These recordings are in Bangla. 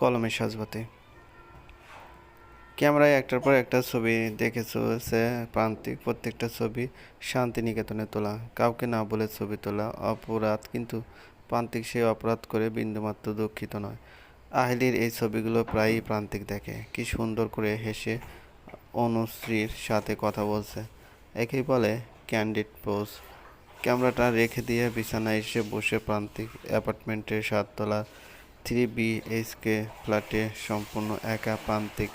কলমে সাজবাতি। ক্যামেরায় একটার পর একটা ছবি দেখে চলেছে প্রান্তিক প্রত্যেকটা ছবি শান্তিনিকেতনে তোলা। কাউকে না বলে ছবি তোলা অপরাধ, কিন্তু প্রান্তিক সে অপরাধ করে বিন্দুমাত্র দুঃখিত নয়। আহিলির এই ছবিগুলো প্রায়ই প্রান্তিক দেখে। কি সুন্দর করে হেসে অনুশ্রীর সাথে কথা বলছে। একেই বলে ক্যান্ডিড পোজ। ক্যামেরাটা রেখে দিয়ে বিছানায় এসে বসে প্রান্তিক অ্যাপার্টমেন্টের সাততলা থ্রি বিএইচকে ফ্ল্যাটে সম্পূর্ণ একা প্রান্তিক,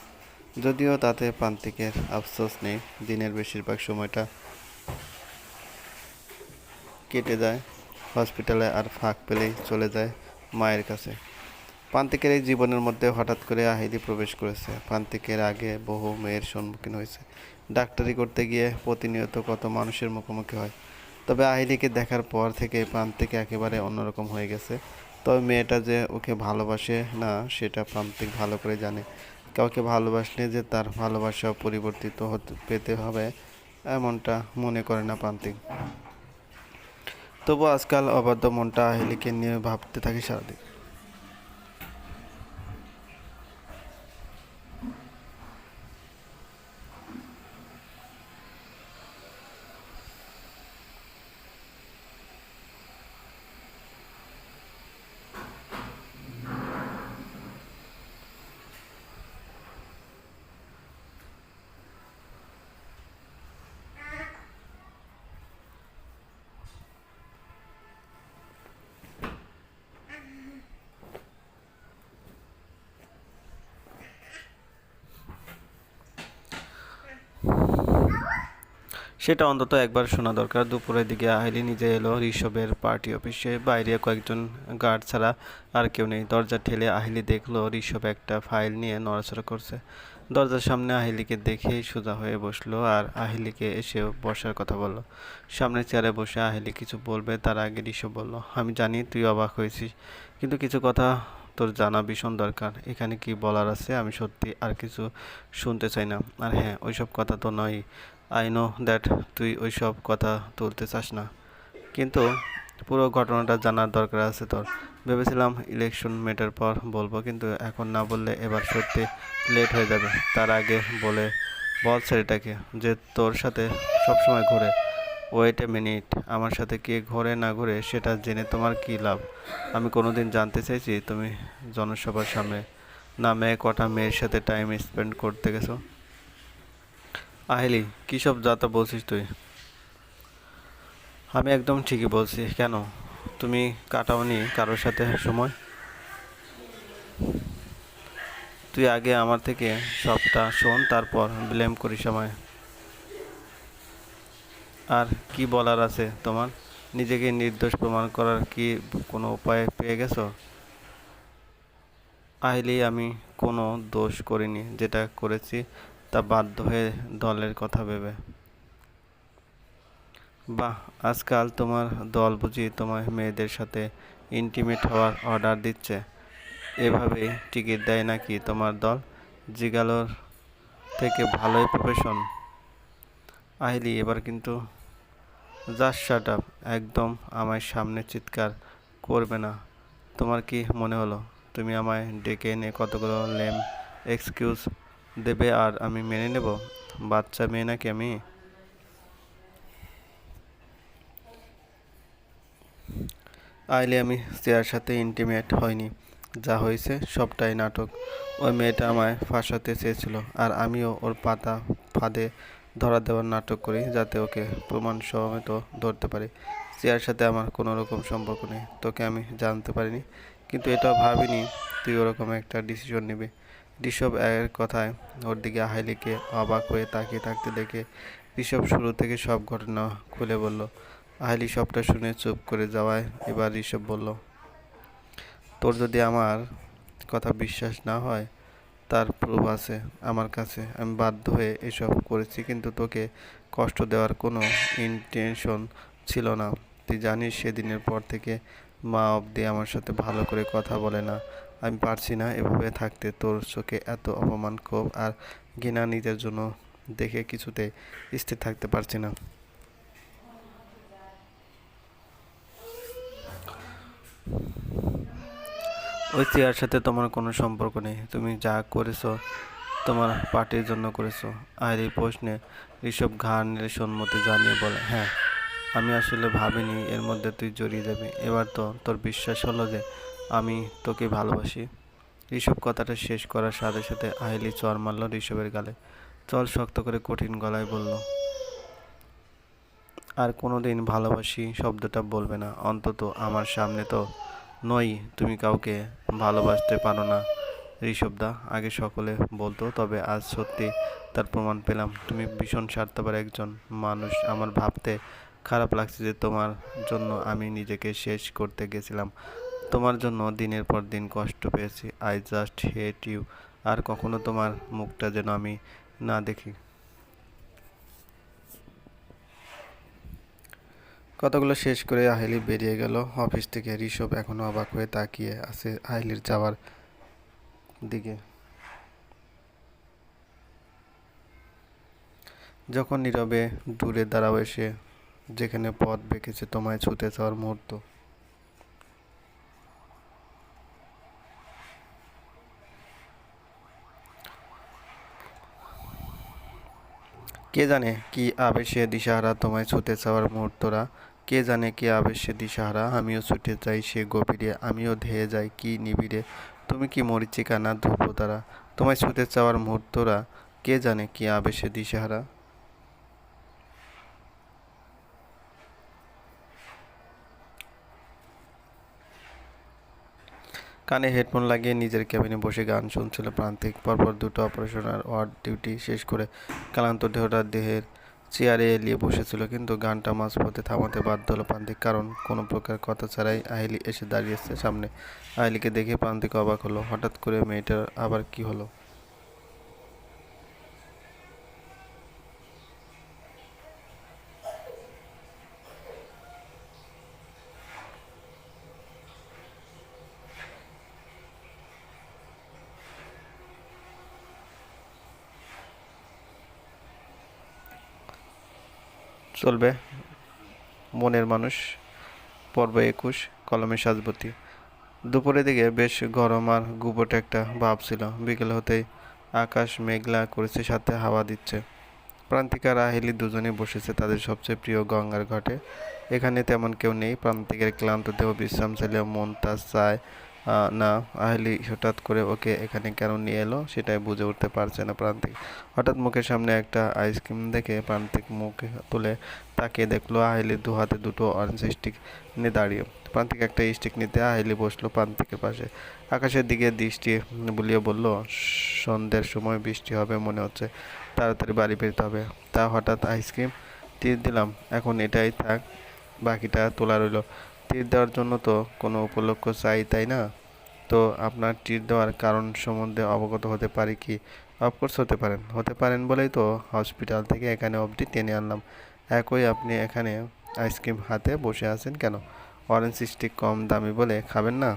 যদিও তাতে প্রান্তিকের আফসোস নেই। দিনের বেশিরভাগ সময়টা কেটে যায়, হসপিটালে আর ফাঁক পেলেই চলে যায় মায়ের কাছে। প্রান্তিকের এই জীবনের মধ্যে হঠাৎ করে আহিলি প্রবেশ করেছে। প্রান্তিকের আগে বহু মেয়ের সম্মুখীন হয়েছে। ডাক্তারি করতে গিয়ে প্রতিনিয়ত কত মানুষের মুখোমুখি হয়। তবে আহিলিকে দেখার পর থেকে প্রান্তিক একেবারে অন্যরকম হয়ে গেছে। তবে মেয়েটা যে ওকে ভালোবাসে না, সেটা প্রান্তিক ভালো করে জানে। কাউকে ভালোবাসলে যে তার ভালোবাসা পরিবর্তিত হতে, পেতে হবে, এমনটা মনে করে না প্রান্তিক। তবু আজকাল অবাধ্য মনটা আহিলিকে নিয়ে ভাবতে থাকে সারাদিন। সেটা অন্তত একবার শোনা দরকার। দুপুরের দিকে আহিলি নিজে এলো ঋষভের পার্টি অফিসে। বাইরে কয়েকজন গার্ড ছাড়া আর কেউ নেই। দরজা ঠেলে আহিলি দেখল ঋষভ একটা ফাইল নিয়ে নড়াচড়া করছে। দরজার সামনে আহিলিকে দেখেই সোজা হয়ে বসল আর আহিলিকে এসে বসার কথা বলল। সামনে চেয়ারে বসে আহিলি কিছু বলবে, তার আগে ঋষভ বলল, আমি জানি তুই অবাক হয়েছিস, কিন্তু কিছু কথা তোর জানা ভীষণ দরকার। এখানে কি বলার আছে? আমি সত্যি আর কিছু শুনতে চাই না। আর হ্যাঁ ওইসব কথা তো নয় আই নো দ্যাট তুই ওইসব কথা তুলতে চাস না। কিন্তু পুরো ঘটনাটা জানার দরকার আছে তোর। ভেবেছিলাম ইলেকশন মেটার পর বলব, কিন্তু এখন না বললে এবার সত্যি লেট হয়ে যাবে। তার আগে বলে বল ছেলেটাকে যে তোর সাথে সবসময় ঘোরে। ওয়েট এ মিনিট আমার সাথে কে ঘোরে না ঘোরে সেটা জেনে তোমার কী লাভ? আমি কোনোদিন জানতে চাইছি তুমি জনসভার সামনে। না মেয়ে, কটা মেয়ের সাথে টাইম স্পেন্ড করতে গেছো? আহিলি, কী সব যাতা বলছিস তুই? আমি একদম ঠিকই বলছি, কেন? তুমি কাটাওনি কারোর সাথে সময়? তুই আগে আমার থেকে সবটা শোন, তারপর ব্লেম করিস আমায়। আর কি বলার আছে তোমার? নিজেকে নির্দোষ প্রমাণ করার কি কোনো উপায় পেয়ে গেছো? আহিলি, আমি কোনো দোষ করিনি, যেটা করেছি তা বাধ্য হয়ে দলের কথা ভেবে। বাহ, আজকাল তোমার দল বুঝি তোমার মেয়েদের সাথে ইন্টিমেট হওয়ার অর্ডার দিচ্ছে। এভাবেই টিকিট দেয় নাকি তোমার দল? জিগালোর থেকে ভালোই প্রফেশন আহিলি এবার কিন্তু জাস্ট শাট আপ একদম আমার সামনে চিৎকার করবে না। তোমার কি মনে হলো? তুমি আমায় ডেকে এনে কতগুলো লেম এক্সকিউজ দেবে আর আমি মেনে নেব? বাচ্চা মেয়ে নাকি আমি? আইলে আমি চেয়ার সাথে ইন্টিমেট হয়নি যা হয়েছে সবটাই নাটক। ওই মেয়েটা আমায় ফাঁসাতে চেয়েছিল আর আমিও ওর পাতা ফাঁদে ধরা দেওয়ার নাটক করি যাতে ওকে প্রমাণ সমেত ধরতে পারি। চেয়ার সাথে আমার কোনো রকম সম্পর্ক নেই, তোকে আমি জানতে পারিনি। কিন্তু এটাও ভাবিনি, তুই ওরকম একটা ডিসিশন নিবি। ঋষভ এর কথায় ওর দিকে হাইলিকে অবাক হয়ে তাকিয়ে থাকতে দেখে ঋষভ শুরু থেকে সব ঘটনা খুলে বলল, আহলি, সবটা শুনে চুপ করে যাওয়ায় এবার ঋষভ বলল, তোর যদি আমার কথা বিশ্বাস না হয়, তার প্রুফ আছে আমার কাছে। আমি বাধ্য হয়ে এসব করেছি, কিন্তু তোকে কষ্ট দেওয়ার কোনো ইন্টেনশন ছিল না। তুই জানিস সেদিনের পর থেকে মা অবধি আমার সাথে ভালো করে কথা বলে না। আমি পারছি না এভাবে থাকতে। তোর চোখে এত অপমান, ক্ষোভ আর ঘৃণা নিজের জন্য দেখে কিছুতে স্থির থাকতে পারছি না। ওই চেয়ার সাথে তোমার কোনো সম্পর্ক নেই। তুমি যা করেছ, তোমার পার্টির জন্য করেছ। আর এই প্রশ্নে ঋষভ ঘাড় নেড়ে সম্মতি জানিয়ে বলে হ্যাঁ আমি আসলে ভাবিনি এর মধ্যে তুই জড়িয়ে যাবি। এবার তো তোর বিশ্বাস হলো যে আমি তোকে ভালোবাসি। ঋষভ কথাটা শেষ করার সাথে সাথে আইলি চর মারল ঋষভের গালে। চল শক্ত করে কঠিন গলায় বলল, আর কোনোদিন ভালোবাসি শব্দটা বলবে না। অন্তত আমার সামনে তো নই তুমি কাউকে ভালোবাসতে পারো না। ঋষভদা আগে সকলে বলতো, তবে আজ সত্যি তার প্রমাণ পেলাম। তুমি ভীষণ স্বার্থপর একজন মানুষ। আমার ভাবতে খারাপ লাগছে যে তোমার জন্য আমি নিজেকে শেষ করতে গেছিলাম। তোমার জন্য দিনের পর দিন কষ্ট পেয়েছি। আই জাস্ট হেট ইউ আর কখনো তোমার মুখটা যেন আমি না দেখি। কথাগুলো শেষ করে আহেলি বেরিয়ে গেল। অফিস থেকে ঋষভ এখনও অবাক হয়ে তাকিয়ে আছে আহেলির যাওয়ার দিকে। যখন নীরবে দূরে দাঁড়াও এসে, যেখানে পথ বেঁকেছে, তোমায় ছুতে যাওয়ার মুহূর্ত। কে জানে কি আবেশে দিশাহারা তোমায় ছুটে চাওয়ার মুহূর্তরা? কে জানে কে আবেশে দিশাহারা আমিও ছুটে যাই সে গভীরে, আমিও ধেয়ে যাই কি নিবিড়ে? তুমি কি মরিচিকা না ধ্রুবতারা? তোমায় ছুটে চাওয়ার মুহূর্তরা? কে জানে কি আবেশে দিশাহারা? কানে হেডফোন লাগিয়ে নিজের ক্যাবিনে বসে গান শুনছিল প্রান্তিক। পরপর দুটো অপারেশন আর ওয়ার্ড ডিউটি শেষ করে ক্লান্ত দেহটা দেহের চেয়ারে এলিয়ে বসেছিল, কিন্তু গানটা মাঝপথে থামাতে বাধ্য হলো প্রান্তিক। কারণ কোনো প্রকার কথা ছাড়াই আহেলি এসে দাঁড়িয়েছে সামনে। আহেলিকে দেখে প্রান্তিক অবাক হলো। হঠাৎ করে মেয়েটার আবার কি হলো? চলবে। মনের মানুষ, পর্ব একুশ, কলমে সাজবতী। দুপুরের দিকে বেশ গরম আর গুবট একটা ভাব ছিল। বিকেল হতেই আকাশ মেঘলা করেছে, সাথে হাওয়া দিচ্ছে। প্রান্তিকা রাহেলি দুজনে বসেছে তাদের সবচেয়ে প্রিয় গঙ্গার ঘাটে। এখানে তেমন কেউ নেই। প্রান্তিকের ক্লান্ত দেহ বিশ্রাম চাইলে মন তার চায় না, আহেলি হঠাৎ করে ওকে এখানে কেন নিয়ে এলো সেটাই বুঝে উঠতে পারছে না প্রান্তিক। হঠাৎ মুখের সামনে একটা আইসক্রিম দেখে প্রান্তিক মুখ তুলে তাকিয়ে দেখল আহেলি দু হাতে দুটো অরেঞ্জ স্টিক নিয়ে দাঁড়িয়ে। প্রান্তিক একটা স্টিক নিতে আহেলি বসল প্রান্তিকের পাশে। আকাশের দিকে দৃষ্টি বুলিয়ে বলল, সন্ধ্যের সময় বৃষ্টি হবে মনে হচ্ছে, তাড়াতাড়ি বাড়ি ফিরতে হবে। তা হঠাৎ আইসক্রিম তীর দিলাম, এখন এটাই থাক, বাকিটা তোলা রইল। তীর দেওয়ার জন্য তো কোনো উপলক্ষ চাই, তাই না? তো আপনার তীর দেওয়ার কারণ সম্বন্ধে অবগত হতে পারি কি? অফকোর্স হতে পারেন। হতে পারেন বলেই তো হসপিটাল থেকে এখানে অবধি টেনে আনলাম। একই আপনি এখানে আইসক্রিম হাতে বসে আছেন কেন? অরেঞ্জ স্টিক কম দামি বলে খাবেন না?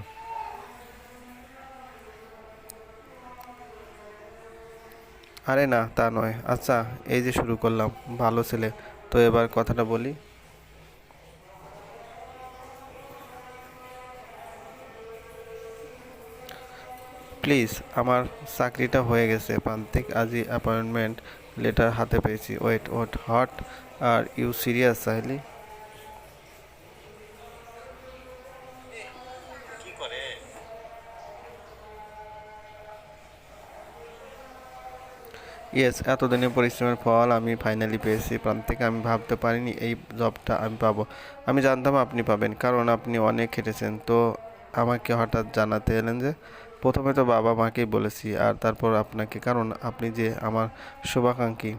আরে না, তা নয়। আচ্ছা এই যে শুরু করলাম। ভালো ছেলে। তো এবার কথাটা বলি। প্লিজ, আমার চাকরিটা হয়ে গেছে। প্রান্তিক আজই অ্যাপয়েন্টমেন্ট লেটার হাতে পেয়েছি। Wait wait what are you serious Saheli yes এতদিনের পরিশ্রমের ফল আমি ফাইনালি পেয়েছি। প্রান্তিক, আমি ভাবতে পারিনি এই জবটা আমি পাবো। আমি জানতাম আপনি পাবেন, কারণ আপনি অনেক খেটেছেন তো আমাকে হঠাৎ জানাতে এলেন যে প্রথমে তো বাবা মাকেই বলেছি আর তারপর আপনাকে, কারণ আপনি যে আমার শুভাকাঙ্ক্ষী।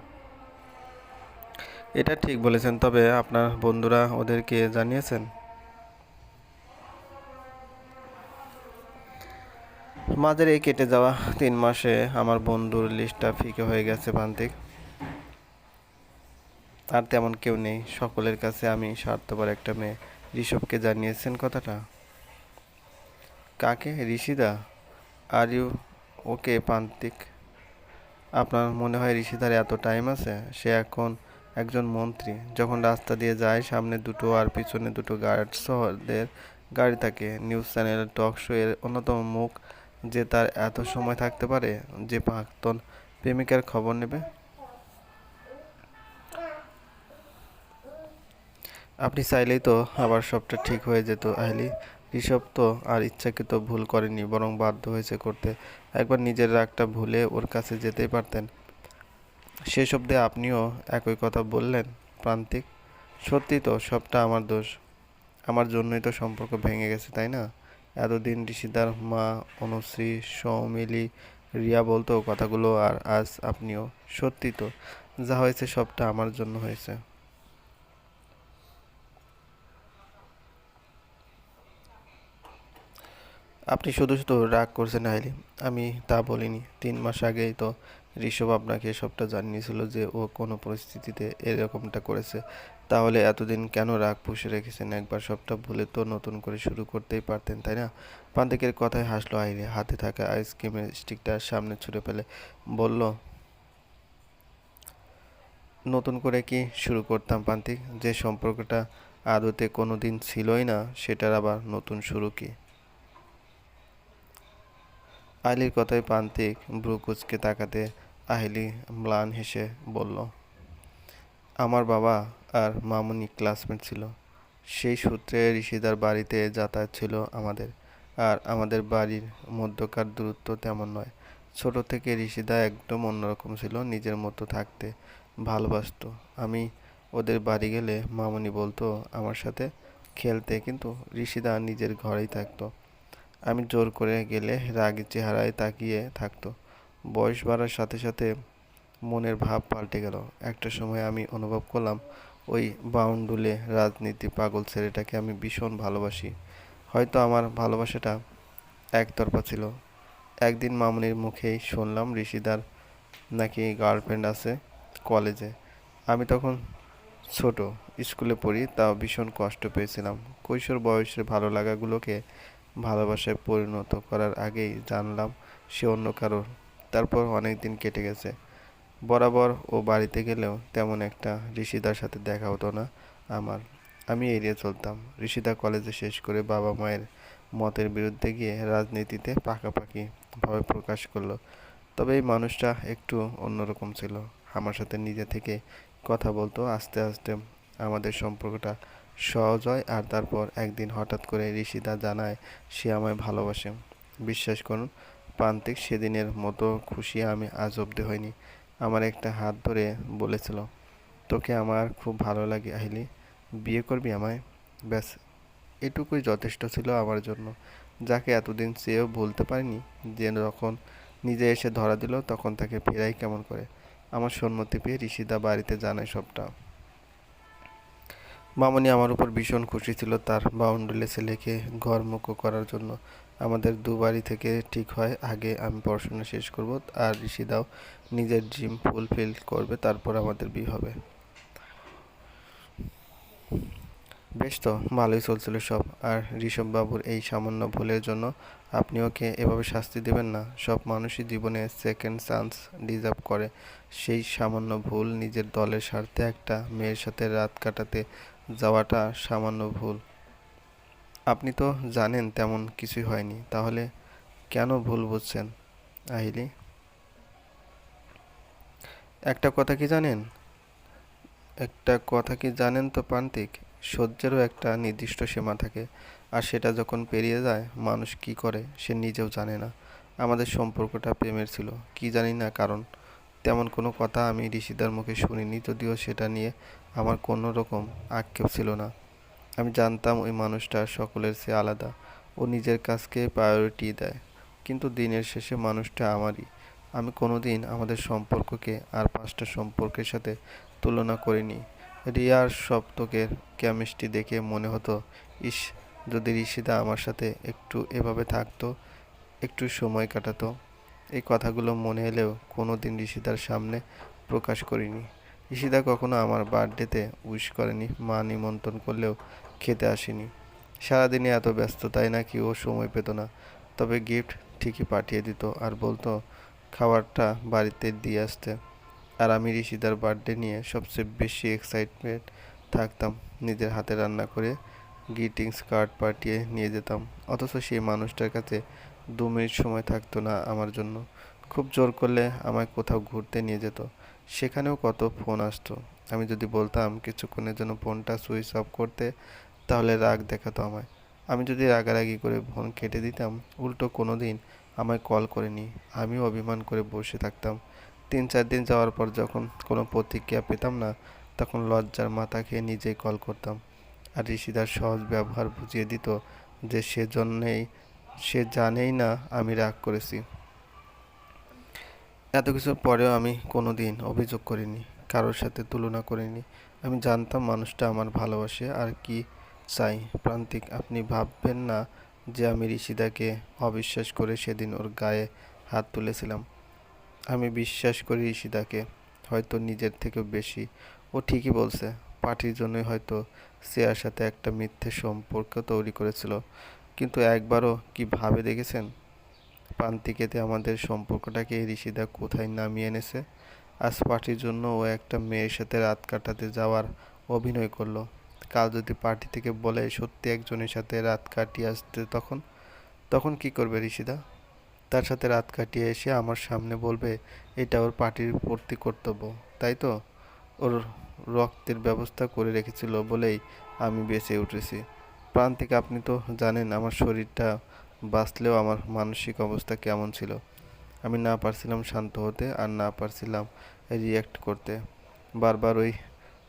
এটা ঠিক বলেছেন, তবে আপনার বন্ধুরা ওদেরকে জানিয়েছেন? মাঝের এই কেটে যাওয়া তিন মাসে আমার বন্ধুর লিস্টটা ফিকে হয়ে গেছে প্রান্তিক আর তেমন কেউ নেই, সকলের কাছে আমি স্বার্থপর একটা মেয়ে। ঋষভকে জানিয়েছেন কথাটা? কাকে? ঋষিদা? আর ইউ ওকে প্রান্তিক আপনার মনে হয় ঋষিদার এত টাইম আছে? সে এখন একজন মন্ত্রী। যখন রাস্তা দিয়ে যায়, সামনে দুটো আর পিছনে দুটো গার্ডসদের গাড়ি থাকে। নিউজ চ্যানেল টক শো এর অন্যতম মুখ যে তার এত সময় থাকতে পারে, যে প্রাক্তন প্রেমিকার খবর নেবে। আপনি চাইলেই তো আবার সবটা ঠিক হয়ে যেত, আহলি। ঋষভ তো আর ইচ্ছাকৃত ভুল করেনি, বরং বাধ্য হয়েছে করতে। একবার নিজের রাগটা ভুলে ওর কাছে যেতেই পারতেন। সে শব্দে আপনিও একই কথা বললেন, প্রান্তিক। সত্যি তো, সবটা আমার দোষ। আমার জন্যই তো সম্পর্ক ভেঙে গেছে, তাই না? এতদিন ঋষিদার মা, অনুশ্রী, সৌমিলি, রিয়া বলতো কথাগুলো আর আজ আপনিও। সত্যি তো, যা হয়েছে সবটা আমার জন্য হয়েছে। আপনি শুধু শুধু রাগ করছেন আইলি আমি তা বলিনি। তিন মাস আগেই তো ঋষভ আপনাকে সবটা জানিয়েছিল যে ও কোনো পরিস্থিতিতে এরকমটা করেছে। তাহলে এতদিন কেন রাগ পুষে রেখেছেন? একবার সবটা ভুলে তো নতুন করে শুরু করতেই পারতেন, তাই না? পান্তিকের কথায় হাসলো আইরে হাতে থাকা আইসক্রিমের স্টিকটা সামনে ছুঁড়ে ফেলে, বলল, নতুন করে কি শুরু করতাম পান্তিক? যে সম্পর্কটা আদতে কোনো দিন ছিলই না, সেটার আবার নতুন শুরু কি? আইলির কথায় প্রান্তিক ভ্রু কুচকে তাকাতে আহিলি ম্লান হেসে বলল, আমার বাবা আর মামুনি ক্লাসমেট ছিল। সেই সূত্রে ঋষিদার বাড়িতে যাতায়াত ছিল আমাদের। আর আমাদের বাড়ির মধ্যকার দূরত্ব তেমন নয়। ছোট থেকে ঋষিদা একদম অন্যরকম ছিল, নিজের মতো থাকতে ভালোবাসতো। আমি ওদের বাড়ি গেলে মামুনি বলতো আমার সাথে খেলতে, কিন্তু ঋষিদা নিজের ঘরেই থাকতো। আমি জোর করে গেলে রাগী চেহারায় তাকিয়ে থাকতো। বয়স বাড়ার সাথে সাথে মনের ভাব পাল্টে গেল। একটা সময় আমি অনুভব করলাম, ওই বাউন্ডুলে রাজনীতি পাগল ছেলেটাকে আমি ভীষণ ভালোবাসি। হয়তো আমার ভালোবাসাটা একতরফা ছিল। একদিন মামুনির মুখেই শুনলাম, ঋষিদার নাকি গার্লফ্রেন্ড আছে কলেজে? আমি তখন ছোট, স্কুলে পড়ি, তাও ভীষণ কষ্ট পেয়েছিলাম। কৈশোর বয়সের ভালো লাগাগুলোকে ভালোবাসায় পরিণত করার আগেই জানলাম সে অন্য কারোর। তারপর অনেক দিন কেটে গেছে। বরাবর ও বাড়িতে গেলেও তেমন একটা ঋষিদার সাথে দেখা হতো না আমার। আমি এড়িয়ে চলতাম। ঋষিদা কলেজে শেষ করে বাবা মায়ের মতের বিরুদ্ধে গিয়ে রাজনীতিতে পাকাপাকি ভাবে প্রকাশ করল। তবে এই মানুষটা একটু অন্যরকম ছিল। আমার সাথে নিজে থেকে কথা বলতো, আস্তে আস্তে আমাদের সম্পর্কটা সহজ হয় আর তারপর একদিন হঠাৎ করে ঋষিদা জানায়, সে আমায় ভালোবাসে। বিশ্বাস করুন, প্রান্তিক সেদিনের মতো খুশি আমি আজ অব্দি হয়নি আমার একটা হাত ধরে বলেছিল, তোকে আমার খুব ভালো লাগে আহিলি, বিয়ে করবি আমায়? ব্যাস, এটুকুই যথেষ্ট ছিল আমার জন্য। যাকে এতদিন চেয়েও বলতে পারিনি, যে যখন নিজে এসে ধরা দিল, তখন তাকে ফেরাই কেমন করে? আমার সম্মতি পেয়ে ঋষিদা বাড়িতে জানায় সবটা। মামনি আমার উপর ভীষণ খুশি ছিল তার বাউন্ডুলে ছেলেকে ঘরমুখো করার জন্য। আমাদের দুবারই থেকে ঠিক হয়, আগে আমি পড়াশোনা শেষ করব, আর ঋষিদাও নিজের ড্রিম ফুলফিল করবে, তারপর আমাদের বিয়ে হবে। বেশ তো, ভালোই চলছিল সব। আর ঋষভবাবুর এই সামান্য ভুলের জন্য আপনি ওকে এভাবে শাস্তি দেবেন না। সব মানুষই জীবনে সেকেন্ড চান্স ডিজার্ভ করে। সেই সামান্য ভুল নিজের দলের স্বার্থে একটা মেয়ের সাথে রাত কাটাতে যাওয়াটা সামান্য ভুল। আপনি তো জানেন তেমন কিছুই হয়নি, তাহলে কেন ভুল বুঝছেন, আহিলি? একটা কথা কি জানেন? একটা কথা কি জানেন তো প্রান্তিক? সহ্যেরও একটা নির্দিষ্ট সীমা থাকে, আর সেটা যখন পেরিয়ে যায়, মানুষ কি করে সে নিজেও জানে না। আমাদের সম্পর্কটা প্রেমের ছিল, কি জানি না কারণ, তেমন কোনো কথা আমি ঋষিদার মুখে শুনিনি, যদিও সেটা নিয়ে আমার কোনো রকম আক্ষেপ ছিল না। আমি জানতাম ওই মানুষটা সকলের চেয়ে আলাদা। ও নিজের কাজকে প্রায়োরিটি দেয়। কিন্তু দিনের শেষে মানুষটা আমারই। আমি কোনো দিন আমাদের সম্পর্ককে আর পাঁচটা সম্পর্কের সাথে তুলনা করিনি। রিয়ার সপ্তকের কেমিস্ট্রি দেখে মনে হতো, ইস, যদি ঋষিদা আমার সাথে একটু এভাবে থাকতো, একটু সময় কাটাতো। এই কথাগুলো মনে এলেও কোনো দিন ঋষিদার সামনে প্রকাশ করিনি। ঋষিদা কখনো আমার বার্থডেতে উইশ করেনি, মা নিমন্ত্রণ করলেও খেতে আসেনি। সারাদিনে এত ব্যস্ততায় নাকি ও সময় পেত না। তবে গিফট ঠিকই পাঠিয়ে দিত আর বলতো খাবারটা বাড়িতে দিয়ে আসতে। আর আমি ঋষিদার বার্থডে নিয়ে সবচেয়ে বেশি এক্সাইটমেন্ট থাকতাম। নিজের হাতে রান্না করে গ্রিটিংস কার্ড পাঠিয়ে নিয়ে যেতাম। অথচ সেই মানুষটার কাছে দু মিনিট সময় থাকতো না আমার জন্য। খুব জোর করলে আমায় কোথাও ঘুরতে নিয়ে যেত। সেখানেও কত ফোন আসতো। আমি যদি বলতাম কিছুক্ষণের জন্য ফোনটা সুইচ অফ করতে, তাহলে রাগ দেখাতো আমায়। আমি যদি রাগারাগি করে ফোন কেটে দিতাম, উল্টো কোনো দিন আমায় কল করেনি। আমিও অভিমান করে বসে থাকতাম। তিন চার দিন যাওয়ার পর যখন কোনো প্রতিক্রিয়া পেতাম না, তখন লজ্জার মাথা খেয়ে নিজেই কল করতাম। আর ঋষিদার সহজ ব্যবহার বুঝিয়ে দিত যে, সেজন্যেই, সে জানেই না আমি রাগ করেছি। এত কিছুর পরেও আমি কোনো দিন অভিযোগ করিনি, কারোর সাথে তুলনা করিনি। আমি জানতাম মানুষটা আমার ভালোবাসে আর কি চাই। প্রান্তিক, আপনি ভাববেন না যে আমি ঋষিদাকে অবিশ্বাস করে সেদিন ওর গায়ে হাত তুলেছিলাম। আমি বিশ্বাস করি ঋষিদাকে, হয়তো নিজের থেকেও বেশি। ও ঠিকই বলছে, পার্টির জন্যই হয়তো শ্রেয়ার সাথে একটা মিথ্যে সম্পর্ক তৈরি করেছিল। কিন্তু একবারও কি ভাবে দেখেছেন? প্রান্তিকেতে আমাদের সম্পর্কটাকে এই ঋষিদা কোথায় নামিয়ে এনেছে? আজ পার্টির জন্য ও একটা মেয়ের সাথে রাত কাটাতে যাওয়ার অভিনয় করল। কাল যদি পার্টি থেকে বলে, সত্যি একজনের সাথে রাত কাটিয়ে আসতে তখন? তখন কি করবে ঋষিদা? তার সাথে রাত কাটিয়ে এসে আমার সামনে বলবে, এটা ওর পার্টির ভর্তি কর্তব্য। তাই তো? ওর রক্তের ব্যবস্থা করে রেখেছিল বলেই আমি বেঁচে উঠেছি। প্রান্তিক, আপনি তো জানেন আমার শরীরটা বাঁচলেও আমার মানসিক অবস্থা কেমন ছিল? আমি না পারছিলাম শান্ত হতে আর না পারছিলাম রিয়্যাক্ট করতে। বারবার ওই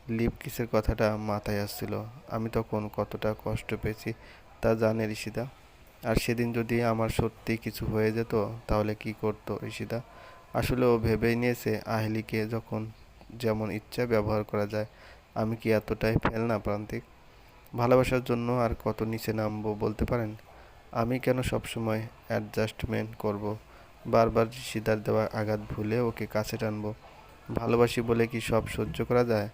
লিপ কিসের কথাটা মাথায় আসছিল। আমি তখন কতটা কষ্ট পেয়েছি তা জানে ঋষিদা। আর সেদিন যদি আমার সত্যি কিছু হয়ে যেত, তাহলে কি করতো ঋষিদা? আসলে ও ভেবেই নিয়েছে, আহেলিকে যখন যেমন ইচ্ছা ব্যবহার করা যায়, আমি কি এতটাই ফেল না প্রান্তিক? ভালোবাসার জন্য আর কত নিচে নামবো বলতে পারেন? আমি কেন সবসময় অ্যাডজাস্টমেন্ট করব? বারবার ঋষিদার দেওয়া আঘাত ভুলে ওকে কাছে টানবো। ভালোবাসি বলে কি সব সহ্য করা যায়?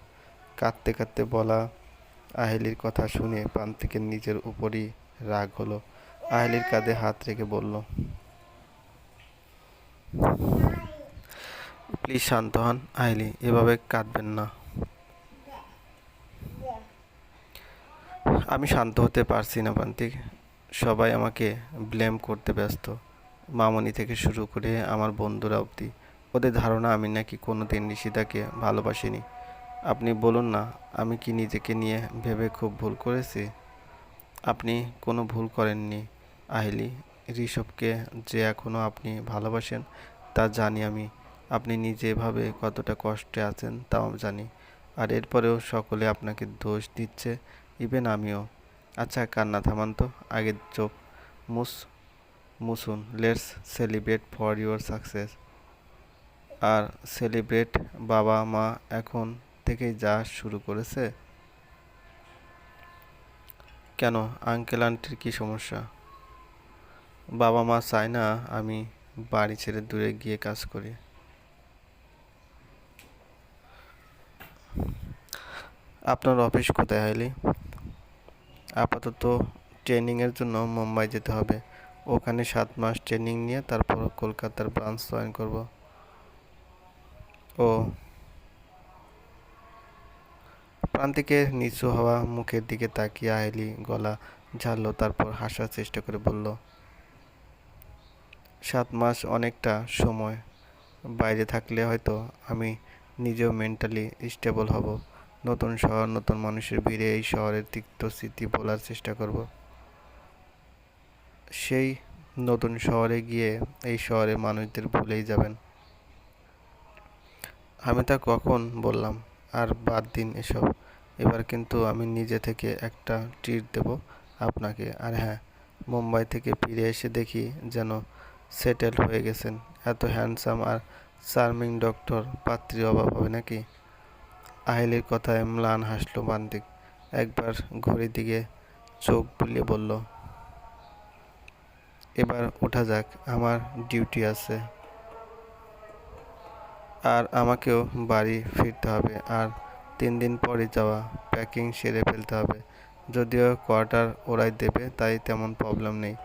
কাঁদতে কাঁদতে বলা আহেলির কথা শুনে প্রান্তিকের নিজের উপরই রাগ হলো। আহেলির কাঁধে হাত রেখে বলল, প্লিজ শান্ত হন আহেলি, এভাবে কাঁদবেন না। আমি শান্ত হতে পারছি না, প্রান্তিক। সবাই আমাকে ব্লেম করতে ব্যস্ত। মামনি থেকে শুরু করে আমার বন্ধুরা অবধি। ওদের ধারণা আমি নাকি কোনো দিন নিশিতাকে ভালোবাসিনি। আপনি বলুন না, আমি কি নিজেকে নিয়ে ভেবে খুব ভুল করেছি? আপনি কোনো ভুল করেননি। আহিলি, ঋষভকে যে এখনও আপনি ভালোবাসেন, তা জানি আমি। আপনি নিজে ভাবে কতটা কষ্টে আছেন তাও জানি। আর এরপরেও সকলে আপনাকে দোষ দিচ্ছে, ইভেন আমিও। আচ্ছা কান্না, থামান তো। আগে চোখ মুস মুসুন let's celebrate for your success R celebrate বাবা, মা এখন থেকেই যা শুরু করেছে। কেন? আঙ্কেল আন্টির কী সমস্যা? বাবা, মা চায় না আমি বাড়ি ছেড়ে দূরে গিয়ে কাজ করি। আপনার অফিস কোথায়, হাইলি? আপাতত ট্রেনিংয়ের জন্য মুম্বাই যেতে হবে। ওখানে সাত মাস ট্রেনিং নিয়ে তারপর কলকাতার ব্রাঞ্চ জয়েন করব। ও। প্রান্তিকের নিচু হওয়া, মুখের দিকে তাকিয়ে আহেলি গলা ঝাড়লো, তারপর হাসার চেষ্টা করে বলল, সাত মাস অনেকটা সময়। বাইরে থাকলে হয়তো আমি নিজেও মেন্টালি স্টেবল হব। নতুন শহর, নতুন মানুষের ভিড়ে এই শহরের তিক্ত স্মৃতি বলার চেষ্টা করব। সেই নতুন শহরে গিয়ে এই শহরের মানুষদের ভুলেই যাবেন। আমি তা কখন বললাম? আর বাদ দিন এসব। এবার কিন্তু আমি নিজে থেকে একটা ট্রিট দেব আপনাকে। আর হ্যাঁ মুম্বাই থেকে ফিরে এসে দেখি যেন সেটেল হয়ে গেছেন। এত হ্যান্ডসাম আর চার্মিং ডক্টর পাত্রী অভাব হবে নাকি? আহিলের কথায় ম্লান হাসলো বান্দিক। একবার ঘড়ির দিকে চোখ বুলিয়ে বলল, এবার ওঠা যাক, আমার ডিউটি আছে। আর আমাকেও বাড়ি ফিরতে হবে, আর তিন দিন পরে যাওয়া, প্যাকিং সেরে ফেলতে হবে। যদিও কোয়ার্টার ওরাই দেবে, তাই তেমন প্রবলেম নেই।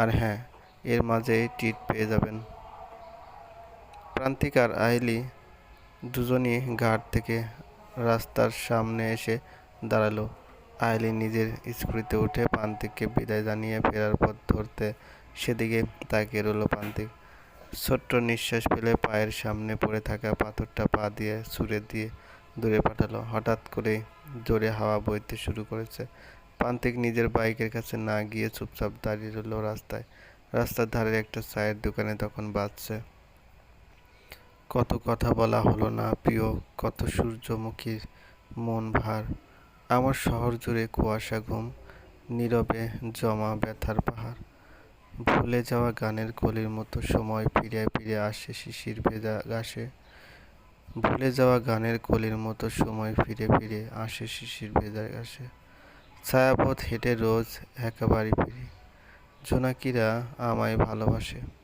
আর হ্যাঁ এর মাঝেই টিট পেয়ে যাবেন। প্রান্তিক আর আইলি দুজনই ঘাট থেকে রাস্তার সামনে এসে দাঁড়াল। আইলি নিজের স্কুটিতে উঠে প্রান্তিককে বিদায় জানিয়ে ফেরার পথ ধরতে সেদিকে তাকিয়ে রইল প্রান্তিক ছোট্ট নিঃশ্বাস ফেলে পায়ের সামনে পড়ে থাকা পাথরটা পা দিয়ে ছুঁড়ে দিয়ে দূরে পাঠালো। হঠাৎ করে জোরে হাওয়া বইতে শুরু করেছে। প্রান্তিক নিজের বাইকের কাছে না গিয়ে চুপচাপ দাঁড়িয়ে রইল রাস্তায়। রাস্তার ধারে একটা চায়ের দোকানে তখন বাজছে। কত কথা বলা হলো না, প্রিয়, কত সূর্যমুখীর মন ভার। আমার শহর জুড়ে কুয়াশা ঘুম, নীরবে জমা ব্যথার পাহাড়। ভুলে যাওয়া গানের কলির মতো সময় ফিরে ফিরে আসে শিশির ভেজা ঘাসে। ভুলে যাওয়া গানের কলির মতো সময় ফিরে ফিরে আসে শিশির ভেজা ঘাসে। ছায়াপথ হেঁটে রোজ একেবারে ফিরি। জোনাকিরা আমায় ভালোবাসে।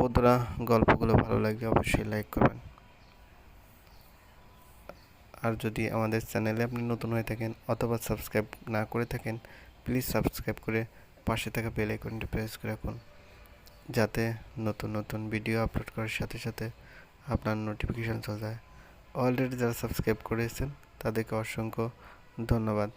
বন্ধুরা, গল্পগুলো ভালো লাগলে অবশ্যই লাইক করবেন। আর যদি আমাদের চ্যানেলে আপনি নতুন হয়ে থাকেন অথবা সাবস্ক্রাইব না করে থাকেন প্লিজ সাবস্ক্রাইব করে পাশে থাকা বেল আইকনটি প্রেস করে রাখুন, যাতে নতুন নতুন ভিডিও আপলোড করার সাথে সাথে আপনার নোটিফিকেশান চলে যায়। অলরেডি যারা সাবস্ক্রাইব করেছেন, তাদেরকে অসংখ্য ধন্যবাদ।